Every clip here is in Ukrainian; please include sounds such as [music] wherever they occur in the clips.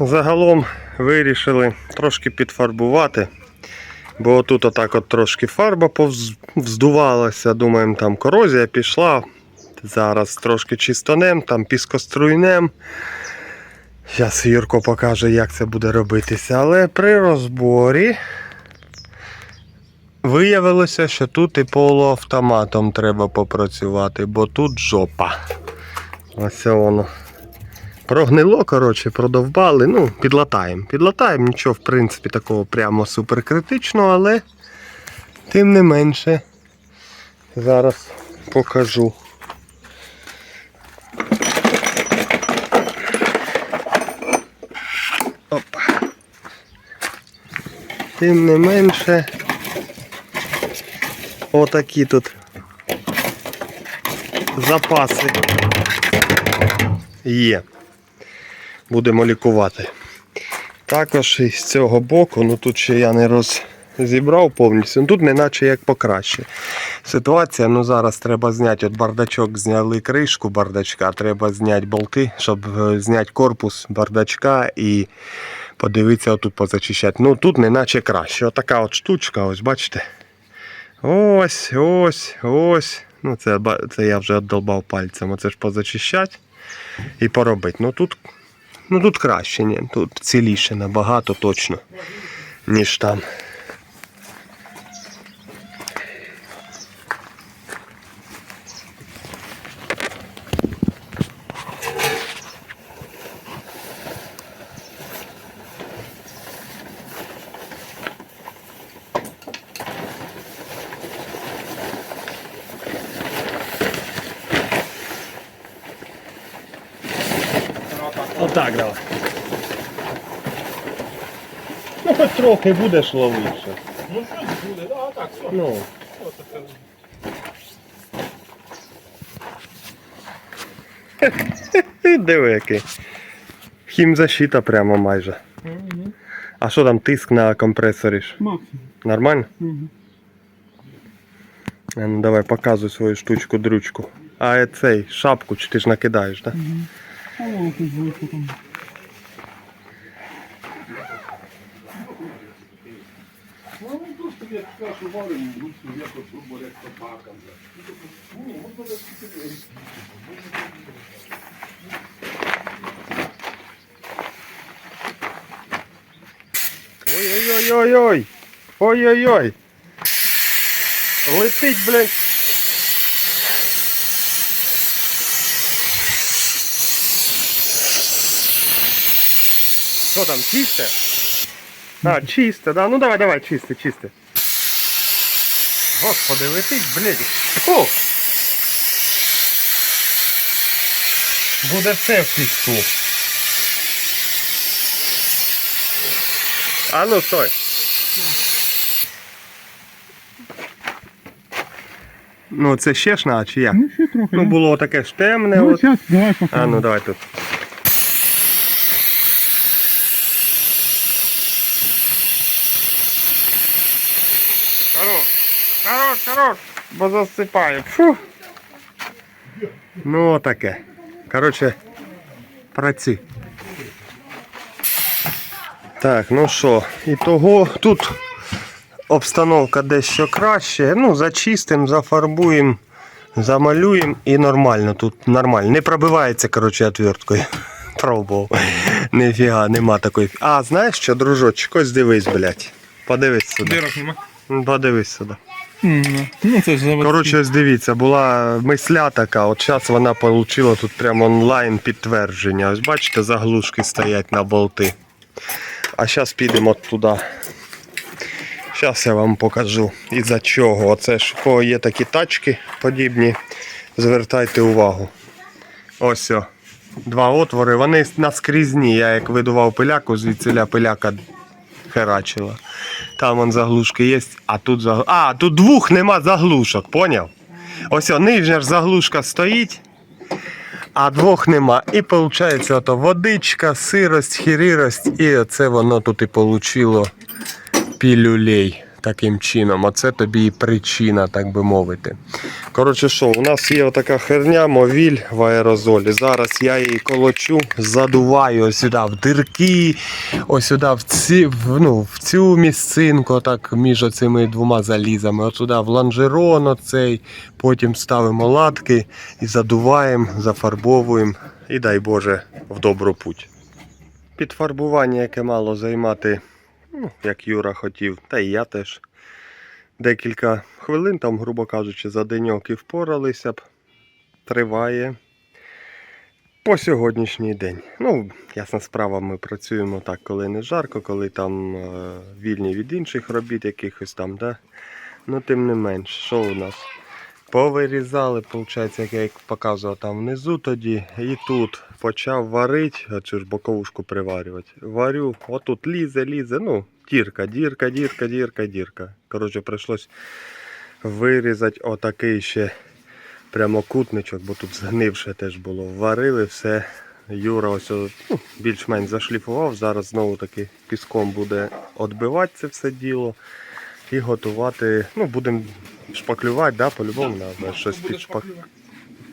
Загалом вирішили трошки підфарбувати. Бо тут отак от трошки фарба повз- вздувалася. Думаємо, там корозія пішла. Зараз трошки чистонем, там піскоструйнем. Зараз Юрко покаже, як це буде робитися. Але при розборі виявилося, що тут і полуавтоматом треба попрацювати, бо тут жопа. Ось воно. Прогнило, коротше, продовбали. Ну, підлатаємо. Підлатаємо, нічого, в принципі, такого прямо суперкритичного, але тим не менше. Зараз покажу. Опа. Тим не менше. Отакі тут запаси є. Будемо лікувати. Також із цього боку, ну тут ще я не розібрав повністю. Ну, Тут не наче як покраще. Ситуація, ну зараз треба зняти от бардачок, зняли кришку бардачка, треба зняти болти, щоб е, зняти корпус бардачка і подивитися отут позачищати. Ну тут не наче краще. Отака от штучка, ось бачите. Ось, ось, ось. Ну це, це я вже віддолбав пальцем. Оце ж позачищати і поробити. Ну тут, ну тут краще, ні. Тут ціліше набагато точно, ніж там. Отак давай. Ну хоч трохи будеш ловитися. Ну щось буде, да, так, все. Ну. [laughs] Диви який. Хімзащита прямо майже. А що там тиск на компресорі? ж? Максимум. Нормально? А Ну давай показуй свою штучку дрючку. А цей шапку чи ти ж накидаєш, так? Да? А тут зверху там. Ну, просто як кашу варимо, лучше як от грубо як собака. Ну, от буде Ой-ой-ой-ой-ой! Ой-ой-ой! Летить, блядь! Що там, чисте? А, чисте, да. Ну давай, давай, чисте, чисте. Господи, летить, блядь. Фу! Буде все в піску. А ну стой. Ну це ще ж на чи як? Ну, ще трохи. Ну було таке ж темне. Ну, от. зараз, давай А ну давай тут. Хорош, хорош, бо засипає. Фу. Ну таке. Коротше, праці. Так, ну що, і того тут обстановка дещо краще. Ну, зачистимо, зафарбуємо, замалюємо і нормально. Тут нормально. Не пробивається, коротше, отверткою. [laughs] Пробував. Ніфіга, нема такої. А, знаєш що, дружочок, ось дивись, блядь. Подивись сюди. Дирок нема. Подивись сюди. Ну. Коротше, ось дивіться, була мисля така, от зараз вона отримала тут прямо онлайн підтвердження. Ось бачите, заглушки стоять на болти. А зараз підемо туди. Зараз я вам покажу із-за чого. Оце ж у кого є такі тачки подібні, звертайте увагу. Ось о. Два отвори, вони наскрізні. Я як видував пиляку, звідсиля пиляка херачила. Там вон заглушки є, а тут заглушка. А, тут двох нема заглушок, поняв? Ось о, нижня ж заглушка стоїть, а двох нема. І виходить, ото водичка, сирость, хірірость, і оце воно тут і получило пілюлей. Таким чином, оце тобі і причина, так би мовити. Коротше, що, у нас є отака херня, мовіль в аерозолі. Зараз я її колочу, задуваю ось сюди в дирки, ось сюди в, ці, в, ну, в цю місцинку, так між оцими двома залізами, от сюди в лонжерон оцей, потім ставимо латки і задуваємо, зафарбовуємо і дай Боже в добру путь. Підфарбування, яке мало займати, ну, як Юра хотів, та і я теж. Декілька хвилин, там, грубо кажучи, за деньок і впоралися б. Триває по сьогоднішній день. Ну, ясна справа, ми працюємо так, коли не жарко, коли там е, вільні від інших робіт якихось там, да? Ну, тим не менш, що у нас? Повирізали, виходить, як я як показував там внизу тоді, і тут почав варити, оцю ж боковушку приварювати. Варю, отут лізе, лізе, ну, дірка, дірка, дірка, дірка, дірка. Коротше, прийшлось вирізати отакий ще прямокутничок, бо тут згнивше теж було. Варили все. Юра ось ну, більш-менш зашліфував. Зараз знову таки піском буде відбивати це все діло і готувати. Ну, будемо шпаклювати, да, по-любому треба щось, підшпак...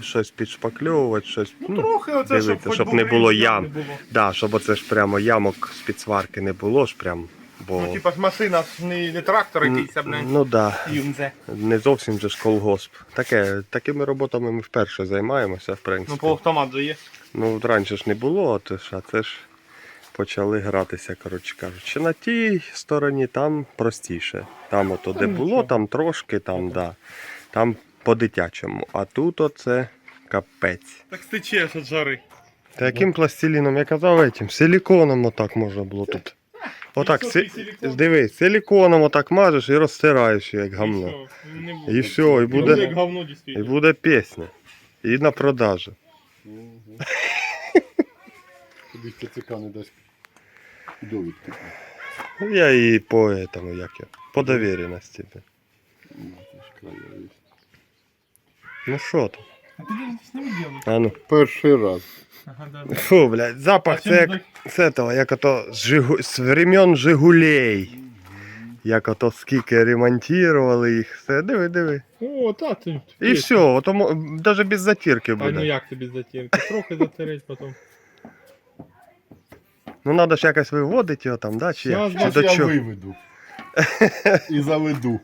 щось підшпакльовувати, щось. Ну, трохи оце, щоб, щоб не було ям. Не було. Да, щоб оце ж прямо ямок з під сварки не було ж прям. Бо... Ну, типа ж машина ж не, не трактор якийсь, а блин. Ну да, Юнзе. не зовсім же ж колгосп. Таке, такими роботами ми вперше займаємося, в принципі. Ну, полуавтомат же є. Ну, раніше ж не було, а це ж почали гратися, коротше кажучи. На тій стороні там простіше. Там ото де було, там трошки, там, да. Там по-дитячому. А тут оце капець. Так стечеш від жари. Та яким пластиліном? Я казав этим, силіконом отак можна було тут. Отак, Високий си... дивись, силіконом отак мажеш і розтираєш як гамно. І все. І Буде і буде пісня. І на продажу. Тобі ТЦК не дасть довідки. Я і по этому, як я, по довіреності. Ну. Ну що там? А ти десь не. А ну. Перший раз. Ага, да. Фу, блядь, запах це як з этого, як ото з, Жигу... з времен Жигулей. Як ото скільки ремонтували їх, все, диви, диви. О, та ти. І все, ото даже без затірки А ну буде. як тобі затірки? Трохи затереть потім. Ну треба ж якось виводити його там, да? Чи, Щас, як? чи Зараз до я чого? виведу. І заведу.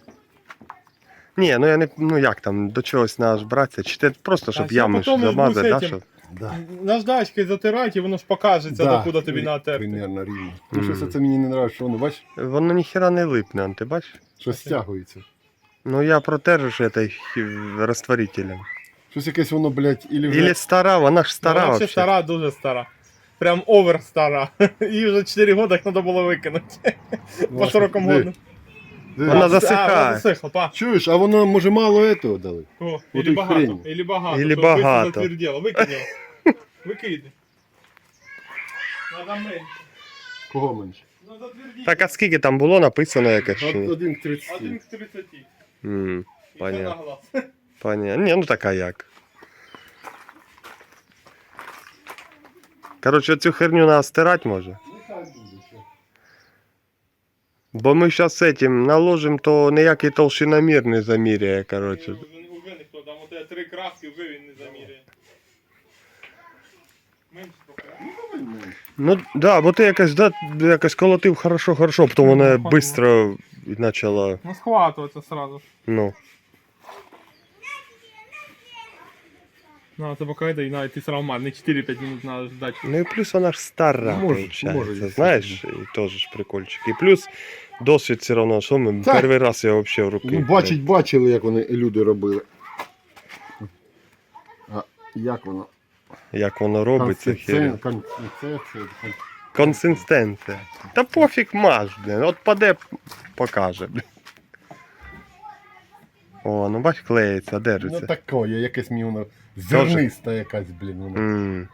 Ні, ну я не ну як там, до чогось треба ж братися, чи ти просто щоб все, ями ж потім замазати, з да, этим. щоб. Да. Наждачкою затирать, і воно ж покажеться, Да, докуди тобі натерти. Примерно рівно. Ну, Мгм. щось це мені не подобається, що воно, бачиш, Воно ніхера не липне, ти бачиш? що стягується. Ну я протержу ж этой розтворителем. Щось якесь воно, блядь, ілі вже... Или стара, вона ж стара Вона ще вообще. стара, дуже стара. Прям овер стара. [laughs] Їй вже 4 роки як треба було викинути. По 40 Диви, годину. диви. Вона А, засихає. вона засихла, па. Чуєш, а воно, може, мало этого дали? О, Вот или и багато, хрень. или багато. Или щоб швидко багато. затверділо. Викинь його. [laughs] Викиди. Надо менше. Кого менше? Ну затвердіть. Так а скільки там було написано якось? чи ні? Один к 30. Один к 30. М, І це Понятно. на глаз. Понятно. Ні, ну така як. Коротше, цю херню треба стирати може. Бо ми зараз цим наложимо, то ніякий толщиномір не заміряє, коротше. Уже, уже ніхто, там от три краски, вже він не заміряє. Менше трохи. Ну, менше. Ну да, бо ти якось, да, якось колотив хорошо, хорошо, потім вона Ну, швидко почала, Ну схватывается сразу. ну. На, йде, і навіть ти сразу мар, не 4-5 минут надо ждать. Ну і плюс вона ж стара, Може, виходить. може, дійсно. Знаєш, і теж ж прикольчик. І плюс досвід все одно, що ми Так. перший раз його взагалі в руки. Ну, бачить, бачили, як вони люди робили. А як воно? Як воно робиться, Консистен- хер. Консистенція. кон- Консистенція. Та пофіг маж, блін. От паде, покаже. блін. О, ну бач, клеїться, Ну держиться. якесь мені воно зерниста якась, блін. Воно. М.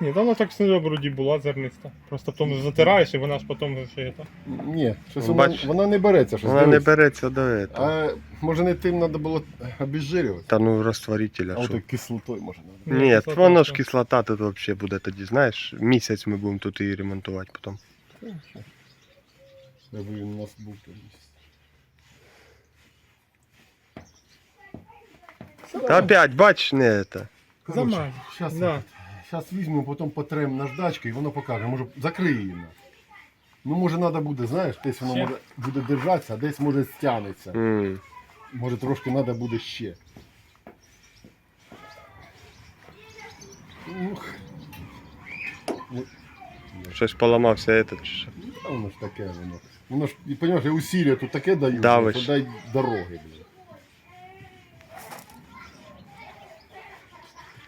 Ні, та вона так все вроді була зерниста. Просто потім затираєш і вона ж потім вже ще це. Ні, щось вона, бач, вона не береться, щось Вона не дивись. береться до этого. А може не тим треба було обезжирювати? Та ну розтворителя. А що? от кислотою може надо. Ну, Ні, кислота, воно ж кислота тут взагалі буде тоді, знаєш, місяць ми будемо тут її ремонтувати потім. Якби він у нас був тоді. Та опять, бач, не це. Замазь. Зараз Да. Зараз візьмемо, потім потрем наждачкою і воно покаже. Може закриє її. на. Ну, може, треба буде, знаєш, десь воно Ще? може буде держатися, а десь може стягнеться. М. Може трошки треба буде ще. Ух. Щось поламався этот. чи що? воно ж таке воно. Воно ж, і розумієш, усілля тут таке дають, Давиш. що дай дороги, блін.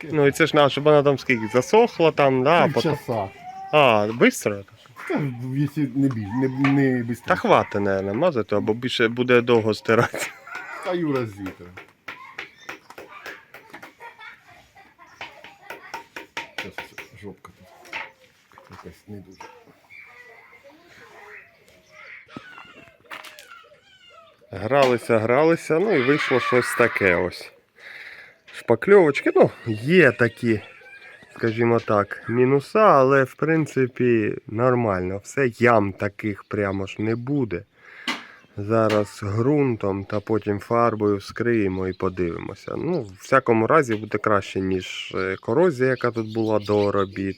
Ну і це ж надо, щоб вона там скільки засохла там, да, а потім. Півчаса. А, швидко? Та, якщо не біль, не, не бистріше. Та хватить, наверное, мазати, або більше буде довго стирати. Та Юра зітер. Зараз жопка тут. Якась не дуже. Гралися, гралися, ну і вийшло щось таке ось. Шпакльовочки, ну, є такі, скажімо так, мінуса, але в принципі нормально. Все ям таких прямо ж не буде. Зараз ґрунтом та потім фарбою вскриємо і подивимося. Ну, в всякому разі буде краще, ніж е, корозія, яка тут була до робіт,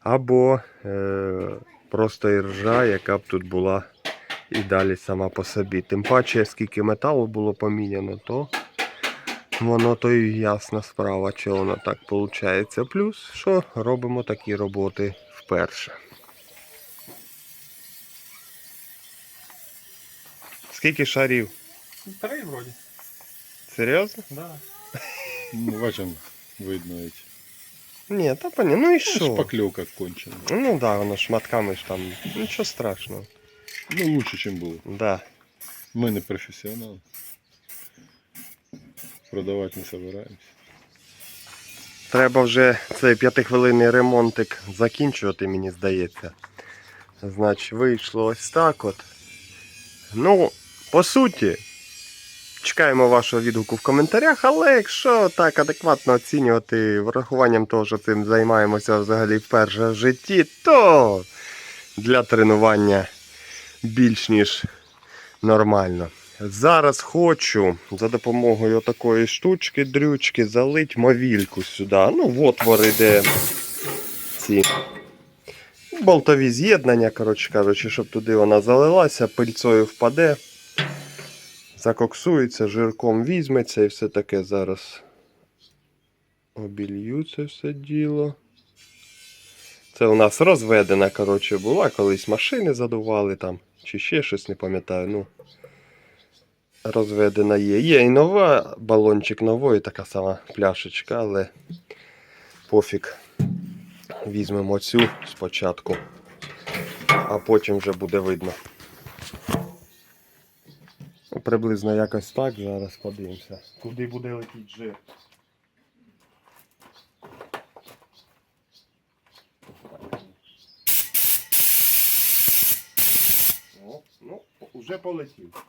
або е, просто іржа, яка б тут була і далі сама по собі. Тим паче, скільки металу було поміняно, то воно то і ясна справа, чи воно так виходить. Плюс, що робимо такі роботи вперше. Скільки шарів? Три вроді. Серйозно? Да. Ну, бачимо, видно эти. Ні, та поні, ну і що? Шпаклевка кончена. Ну так, да, воно шматками ж там. Нічого страшного. Ну, лучше, ніж було. Да. Ми не професіонали. Продавати не собираємося. Треба вже цей п'ятихвилинний ремонтик закінчувати, мені здається. Значить, вийшло ось так от. Ну, по суті, чекаємо вашого відгуку в коментарях, але якщо так адекватно оцінювати врахуванням того, що цим займаємося взагалі вперше в житті, то для тренування більш ніж нормально. Зараз хочу за допомогою такої штучки, дрючки, залить мовільку сюди. Ну, в отвори, де ці болтові з'єднання, коротше кажучи, щоб туди вона залилася, пильцою впаде, закоксується, жирком візьметься і все таке зараз обілью це все діло. Це у нас розведена, коротше, була, колись машини задували там, чи ще щось, не пам'ятаю. ну розведена є. Є і нова, балончик нової, така сама пляшечка, але пофіг. Візьмемо цю спочатку, а потім вже буде видно. Ну, Приблизно якось так. Зараз подивимося. Куди буде летіти жир. Ну, вже полетів.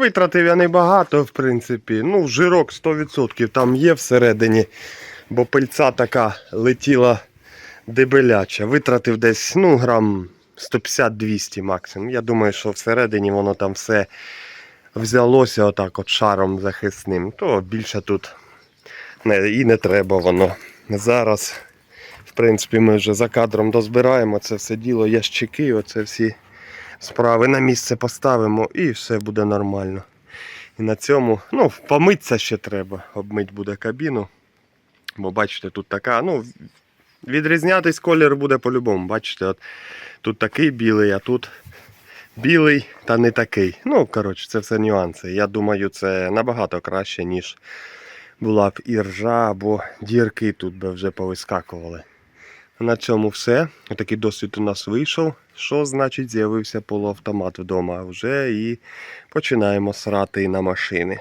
Витратив я небагато, в принципі. Ну, жирок 100% там є всередині, бо пильця така летіла дебеляча. Витратив десь ну, грам 150-200 максимум. Я думаю, що всередині воно там все взялося отак от шаром захисним. То більше тут не, і не треба воно. Зараз, в принципі, ми вже за кадром дозбираємо це все діло, ящики, оце всі справи на місце поставимо і все буде нормально. І на цьому, ну, помитися ще треба, обмить буде кабіну. Бо бачите, тут така, ну, відрізнятись колір буде по-любому. Бачите, от тут такий білий, а тут білий та не такий. Ну, коротше, це все нюанси. Я думаю, це набагато краще, ніж була б і ржа, або дірки тут би вже повискакували. На цьому все. Такий досвід у нас вийшов. Що значить з'явився полуавтомат вдома вже і починаємо срати на машини.